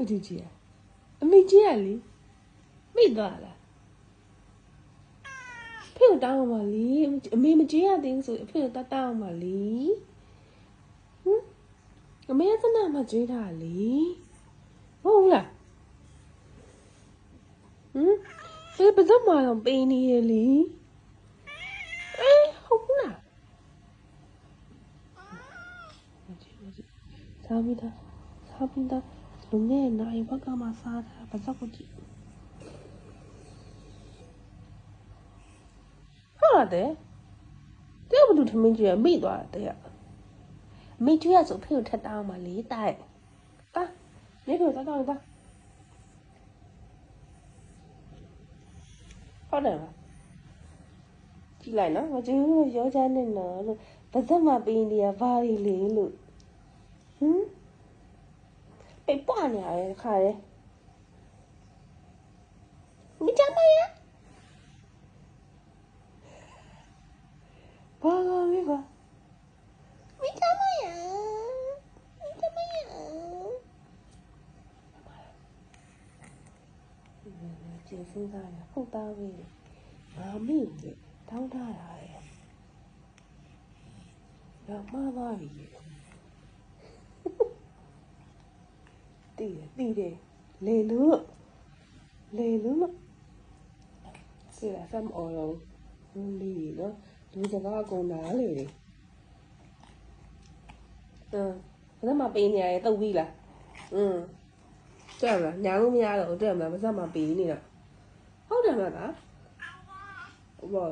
ကကြည့်ကြည့်ရအမေကြီးရလေမိသွားလားဖေကိုတောင်းအောင်ပါလေအမေမကြည့်ရသေးဘူးဆိုအဖေကိုတတ်တောင်းအောင်ပါလေဟမ်အမေကသနာမကြွေးတာလေဟုတ်ဘူးလားဟမ်ဖေဘယ်တော့မှတော့ပေးနေရလေအေးဟုတ်ဘူးလားမကြည့်မကြည့်စားပြီးသားစားပြီးသား လုံငယ်နိုင်ဘက်ကမှစားတာဘာသာကိုကြည့်ဟုတ်တယ်တဲ့ဘယ်သူထမင်းကြီးရမိသွားတယ်တဲ့မိကျွေးရဆိုဖေကိုထက်တောင်းမှလေတိုက်တာနေဖေကိုတောင်းတောင်းတာဟုတ်တယ်ပါကြည့်လိုက်နော်မကျူးလို့ရောချမ်းနေနော်လို့ပါဇက်မှာပေးနေရဘာတွေလေလို့ဟမ် ပေပွားနေရတယ်ခါရဲမကြမ်းမရဘာကလေးပါမကြမ်းမရမကြမ်းမရကျေစင်းစားရဟုတ်သားပဲငါမိလေတောင်းထားတာလေငါမှားသွားပြီ တည်တယ်တည်တယ်လေလို့လေလို့စီလာစမ်းအော်ရောလီနော်လူစကားအကုန်နားလေတယ်အင်းဘယ်မှာပေးနေရလဲတုတ်ပြီးလားอืมတဲ့မလားညာလို့မရတော့တဲ့မလားမစမှာပေးနေတာဟုတ်တယ်မလားဘော